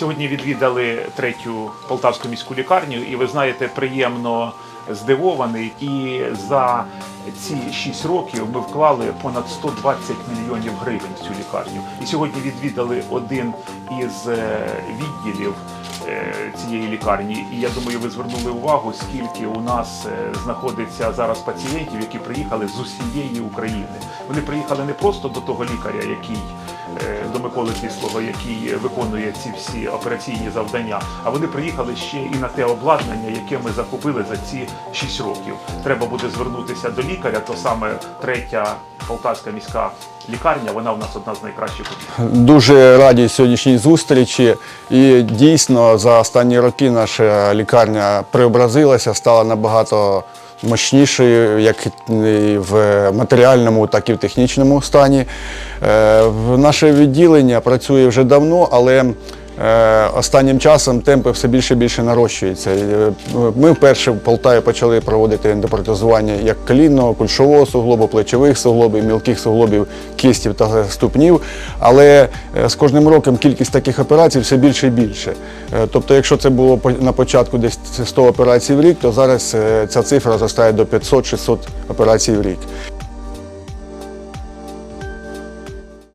Сьогодні відвідали третю полтавську міську лікарню, і ви знаєте, приємно здивований. І за ці 6 років ми вклали понад 120 мільйонів гривень в цю лікарню. І сьогодні відвідали один із е, відділів е, цієї лікарні. І я думаю, ви звернули увагу, скільки у нас е, знаходиться зараз пацієнтів, які приїхали з усієї України. Вони приїхали не просто до того лікаря, який до Миколи Кислого, який виконує ці всі операційні завдання. А вони приїхали ще і на те обладнання, яке ми закупили за ці 6 років. Треба буде звернутися до лікаря, то саме третя полтавська міська лікарня. Вона у нас одна з найкращих. Дуже раді сьогоднішній зустрічі. І дійсно за останні роки наша лікарня преобразилася, стала набагато мощнішою, як в матеріальному, так і в технічному стані. Е, Наше відділення працює вже давно, але е, останнім часом темпи все більше і більше нарощуються. Е, Ми вперше в Полтаві почали проводити ендопротезування як колінного, кульшового суглобу, плечових суглобів, мілких суглобів, кістів та ступнів. Але з кожним роком кількість таких операцій все більше і більше. Тобто, якщо це було на початку десь 100 операцій в рік, то зараз е, ця цифра зростає до 500-600 операцій в рік.